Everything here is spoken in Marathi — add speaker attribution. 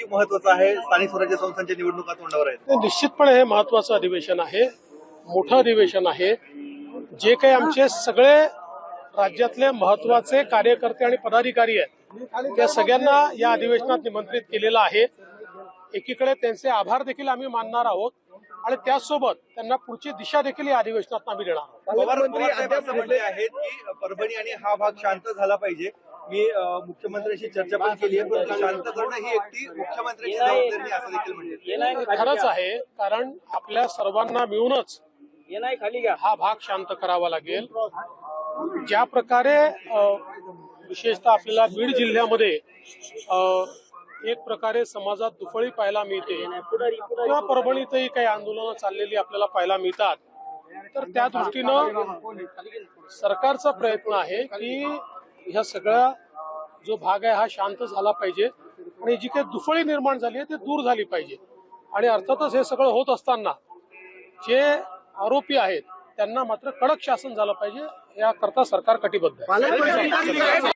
Speaker 1: किती महत्वाचं आहे. स्थानिक स्वराज्य संस्थांच्या निवडणुका तोंडावर आहेत.
Speaker 2: निश्चितपणे हे महत्वाचं अधिवेशन आहे. मोठं अधिवेशन आहे. जे काही आमचे सगळे राज्यातले महत्त्वाचे कार्यकर्ते आणि पदाधिकारी आहेत त्या सगळ्यांना या अधिवेशनात निमंत्रित केलेलं आहे. एकीकडे त्यांचे आभार देखील आम्ही मानणार आहोत आणि त्याचसोबत त्यांना पुढची दिशा देखील या अधिवेशनात आम्ही देणार
Speaker 1: पवार आहेत की परभणी आणि हा भाग शांत झाला पाहिजे. मी मुख्यमंत्र्यांशी चर्चा पण केली आहे पण शांत करणं ही एकटी मुख्यमंत्र्यांची जबाबदारी असं देखील म्हणले
Speaker 2: हे खरंच आहे कारण आपल्या सर्वांना मिळूनच हा भाग शांत करावा लागेल. ज्या प्रकारे विशेषतः आपल्याला बीड जिल्ह्यामध्ये एक प्रकारे समाजात दुफळी पाहायला मिळते किंवा परभणीतही काही आंदोलनं चाललेली आपल्याला पाहायला मिळतात तर त्या दृष्टीनं सरकारचा प्रयत्न आहे की ह्या सगळा जो भाग आहे हा शांत झाला पाहिजे. आणि जी काही दुफळी निर्माण झाली आहे ती दूर झाली पाहिजे. आणि अर्थातच हे सगळं होत असताना जे आरोपी आहेत त्यांना मात्र कडक शासन झालं पाहिजे याकरता सरकार कटिबद्ध आहे.